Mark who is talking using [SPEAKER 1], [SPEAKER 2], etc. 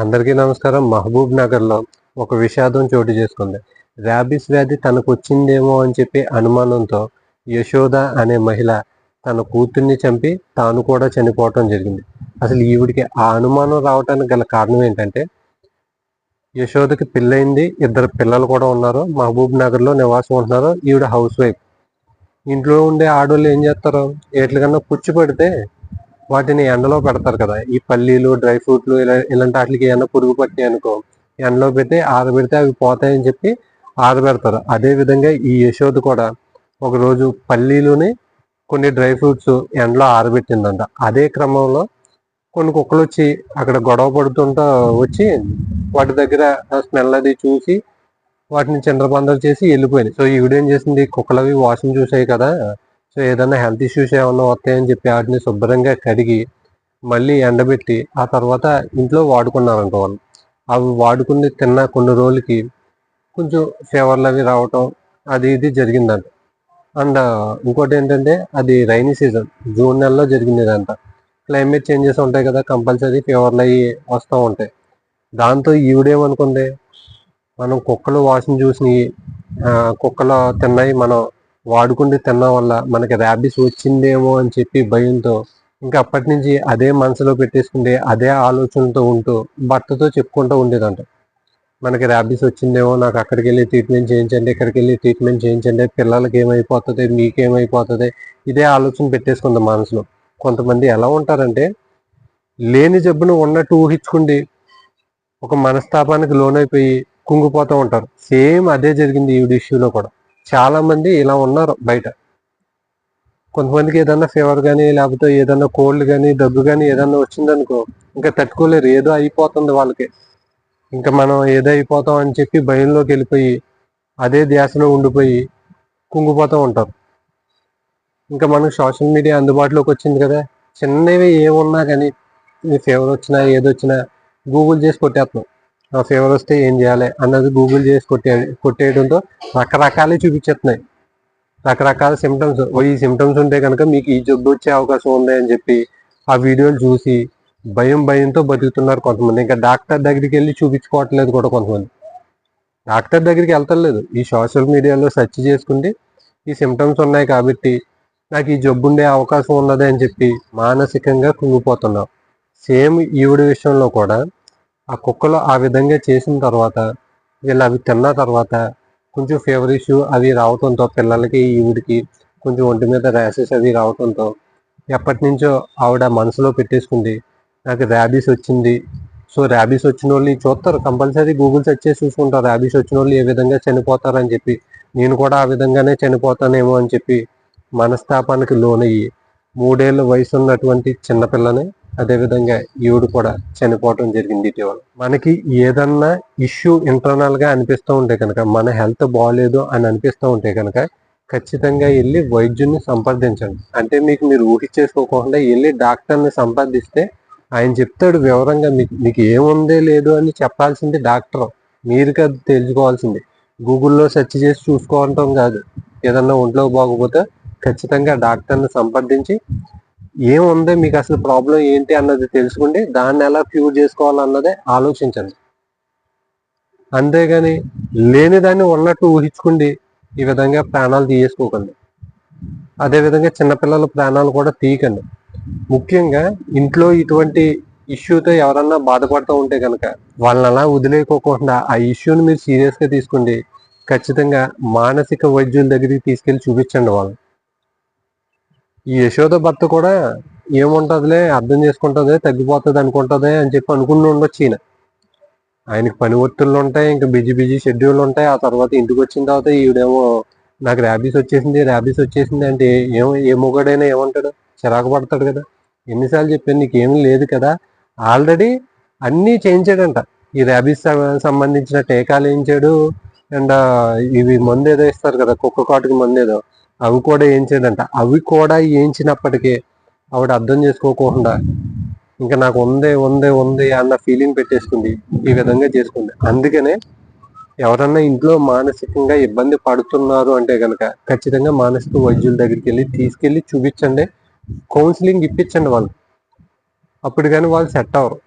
[SPEAKER 1] అందరికీ నమస్కారం. మహబూబ్ నగర్లో ఒక విషాదం చోటు చేసుకుంది. ర్యాబిస్ వ్యాధి తనకు వచ్చిందేమో అని చెప్పి అనుమానంతో యశోద అనే మహిళ తన కూతుర్ని చంపి తాను కూడా చనిపోవటం జరిగింది. అసలు ఈవిడికి ఆ అనుమానం రావడానికి గల కారణం ఏంటంటే యశోదకి పెళ్ళయింది ఇద్దరు పిల్లలు కూడా ఉన్నారు మహబూబ్ నగర్లో నివాసం ఉంటున్నారు ఈవిడ హౌస్ వైఫ్. ఇంట్లో ఉండే ఆడవాళ్ళు ఏం చేస్తారు? ఎట్లకన్నా పుచ్చి పెడితే వాటిని ఎండలో పెడతారు కదా. ఈ పల్లీలు డ్రై ఫ్రూట్లు ఇలా ఇలాంటి వాటికి ఏమైనా పురుగు పట్టి అనుకో ఎండలో పెడితే ఆరబెడితే అవి పోతాయని చెప్పి ఆరబెడతారు అదే విధంగా ఈ యశోద కూడా ఒకరోజు పల్లీలుని కొన్ని డ్రై ఫ్రూట్స్ ఎండలో ఆరబెట్టిందంట అదే క్రమంలో కొన్ని కుక్కలు వచ్చి అక్కడ గొడవ పడుతుంటా వచ్చి వాటి దగ్గర స్మెల్ అది చూసి వాటిని చిందరబందలు చేసి వెళ్ళిపోయింది సో ఈవిడేం చేసింది? కుక్కలవి వాసన చూసాయి కదా. సో ఏదైనా హెల్త్ ఇష్యూస్ ఏమైనా వస్తాయని చెప్పి వాటిని శుభ్రంగా కడిగి మళ్ళీ ఎండబెట్టి ఆ తర్వాత ఇంట్లో వాడుకున్నారంట వాళ్ళు. అవి వాడుకుని తిన్న కొన్ని రోజులకి కొంచెం ఫీవర్లు అవి రావటం అది ఇది జరిగిందంట. అండ్ ఇంకోటి ఏంటంటే అది రైనీ సీజన్ జూన్ నెలలో జరిగింది ఇదంతా క్లైమేట్ చేంజెస్ ఉంటాయి కదా కంపల్సరీ ఫీవర్లు అవి వస్తూ ఉంటాయి. దాంతో ఈవిడేమనుకుంది? మనం కుక్కలు వాసన చూసినవి కుక్కలు తిన్నాయి మనం వాడుకుంటూ తినడం వల్ల మనకి ర్యాబిస్ వచ్చిందేమో అని చెప్పి భయంతో ఇంకా అప్పటి నుంచి అదే మనసులో పెట్టేసుకుంటే అదే ఆలోచనతో ఉంటూ భర్తతో చెప్పుకుంటూ ఉండేదంట. మనకి ర్యాబిస్ వచ్చిందేమో నాకు అక్కడికి వెళ్ళి ట్రీట్మెంట్ చేయించండి ఇక్కడికి వెళ్ళి ట్రీట్మెంట్ చేయించండి పిల్లలకి ఏమైపోతుంది మీకేమైపోతుంది ఇదే ఆలోచన పెట్టేసుకుంది మనసులో. కొంతమంది ఎలా ఉంటారంటే లేని జబ్బును ఉన్నట్టు ఊహించుకుండి ఒక మనస్తాపానికి లోనైపోయి కుంగిపోతూ ఉంటారు. సేమ్ అదే జరిగింది ఈ విషయంలో కూడా. చాలా మంది ఇలా ఉన్నారు బయట. కొంతమందికి ఏదన్నా ఫీవర్ కానీ లేకపోతే ఏదన్నా కోల్డ్ కానీ దగ్గు కానీ ఏదన్నా వచ్చిందనుకో ఇంకా తట్టుకోలేరు. ఏదో అయిపోతుంది వాళ్ళకి. ఇంకా మనం ఏదో అయిపోతాం అని చెప్పి భయంలోకి వెళ్ళిపోయి అదే ధ్యాసలో ఉండిపోయి కుంగిపోతూ ఉంటారు. ఇంకా మనకు సోషల్ మీడియా అందుబాటులోకి వచ్చింది కదా. చిన్నవి ఏమున్నా కానీ ఫీవర్ వచ్చినా ఏదొచ్చినా గూగుల్ చేసి కొట్టేస్తున్నాం. ఫీవర్ వస్తే ఏం చేయాలి అన్నది గూగుల్ చేసి కొట్టే కొట్టేయడంతో రకరకాలే చూపించేస్తున్నాయి. రకరకాల సిమ్టమ్స్ ఈ సిమ్టమ్స్ ఉంటే కనుక మీకు ఈ జబ్బు వచ్చే అవకాశం ఉంది అని చెప్పి ఆ వీడియోలు చూసి భయం భయంతో బతుకుతున్నారు కొంతమంది. ఇంకా డాక్టర్ దగ్గరికి వెళ్ళి చూపించుకోవట్లేదు కూడా కొంతమంది. డాక్టర్ దగ్గరికి వెళ్తలేదు. ఈ సోషల్ మీడియాలో సెర్చ్ చేసుకుంటే ఈ సిమ్టమ్స్ ఉన్నాయి కాబట్టి నాకు ఈ జబ్బు ఉండే అవకాశం ఉన్నది అని చెప్పి మానసికంగా కుంగిపోతున్నాం. సేమ్ ఈవిడ విషయంలో కూడా ఆ కుక్కలు ఆ విధంగా చేసిన తర్వాత వీళ్ళు అవి తిన్న తర్వాత కొంచెం ఫీవర్ ఇష్యూ అవి రావడంతో పిల్లలకి ఈవిడికి కొంచెం ఒంటి మీద ర్యాషెస్ అవి రావడంతో ఎప్పటి నుంచో ఆవిడ మనసులో పెట్టేసుకుంది నాకు ర్యాబీస్ వచ్చింది. సో ర్యాబీస్ వచ్చిన వాళ్ళు చూస్తారు కంపల్సరీ గూగుల్ సెర్చ్ చేసి చూసుకుంటారు ర్యాబీస్ వచ్చిన వాళ్ళు ఏ విధంగా చనిపోతారని చెప్పి. నేను కూడా ఆ విధంగానే చనిపోతానేమో అని చెప్పి మనస్తాపానికి లోనయ్యి మూడేళ్ళ వయసు ఉన్నటువంటి చిన్నపిల్లని అదేవిధంగా ఈవిడ కూడా చనిపోవటం జరిగింది ఇటీవల. మనకి ఏదన్నా ఇష్యూ ఇంటర్నల్గా అనిపిస్తూ ఉంటే కనుక మన హెల్త్ బాగాలేదు అని అనిపిస్తూ ఉంటే కనుక ఖచ్చితంగా వెళ్ళి వైద్యుని సంప్రదించండి. అంటే మీకు మీరు ఊహించేసుకోకుండా వెళ్ళి డాక్టర్ని సంప్రదిస్తే ఆయన చెప్తాడు వివరంగా మీకు మీకు ఏముందే లేదు అని చెప్పాల్సింది డాక్టర్. మీరు కదా తెలుసుకోవాల్సింది. గూగుల్లో సెర్చ్ చేసి చూసుకోవటం కాదు. ఏదన్నా ఒంట్లో బాగోపోతే ఖచ్చితంగా డాక్టర్ని సంప్రదించి ఏముంది మీకు అసలు ప్రాబ్లం ఏంటి అన్నది తెలుసుకుంటే దాన్ని ఎలా క్యూర్ చేసుకోవాలన్నదే ఆలోచించండి. అంతేగాని లేని దాన్ని ఉన్నట్టు ఊహించుకుండి ఈ విధంగా ప్రాణాలు తీయేసుకోకండి. అదేవిధంగా చిన్నపిల్లల ప్రాణాలు కూడా తీయకండి. ముఖ్యంగా ఇంట్లో ఇటువంటి ఇష్యూతో ఎవరన్నా బాధపడుతూ ఉంటే కనుక వాళ్ళని అలా వదిలేకోకుండా ఆ ఇష్యూని మీరు సీరియస్గా తీసుకోండి. ఖచ్చితంగా మానసిక వైద్యుల దగ్గరికి తీసుకెళ్ళి చూపించండి వాళ్ళు ఈ యశోద భర్త కూడా ఏముంటదిలే అర్థం చేసుకుంటుంది తగ్గిపోతుంది అనుకుంటుంది అని చెప్పి అనుకుని ఉండొచ్చు ఈయన. ఆయనకి పని ఒత్తిళ్ళు ఉంటాయి ఇంకా బిజీ బిజీ షెడ్యూల్ ఉంటాయి. ఆ తర్వాత ఇంటికి వచ్చిన తర్వాత ఈవిడేమో నాకు ర్యాబీస్ వచ్చేసింది ర్యాబీస్ వచ్చేసింది అంటే ఏమో ఏ మొగడైనా ఏమంటాడు? చిరాకు పడతాడు కదా. ఎన్నిసార్లు చెప్పాను నీకేమీ లేదు కదా. ఆల్రెడీ అన్నీ చేయించాడంట. ఈ ర్యాబీస్ సంబంధించిన టీకాలు వేయించాడు. అండ్ ఇవి మందు ఏదో ఇస్తారు కదా కుక్క కాటుకి మందు ఏదో. అవి కూడా ఏంచేదంట అవి కూడా ఏంచినప్పటికీ ఆవిడ అర్థం చేసుకోకుండా ఇంకా నాకు ఉందే ఉందే ఉంది అన్న ఫీలింగ్ పెట్టేసుకుంది. ఈ విధంగా చేసుకుంది. అందుకనే ఎవరన్నా ఇంట్లో మానసికంగా ఇబ్బంది పడుతున్నారు అంటే కనుక ఖచ్చితంగా మానసిక వైద్యుల దగ్గరికి వెళ్ళి తీసుకెళ్ళి చూపించండి. కౌన్సిలింగ్ ఇప్పించండి వాళ్ళు. అప్పుడు కానీ వాళ్ళు సెట్ అవ్వరు.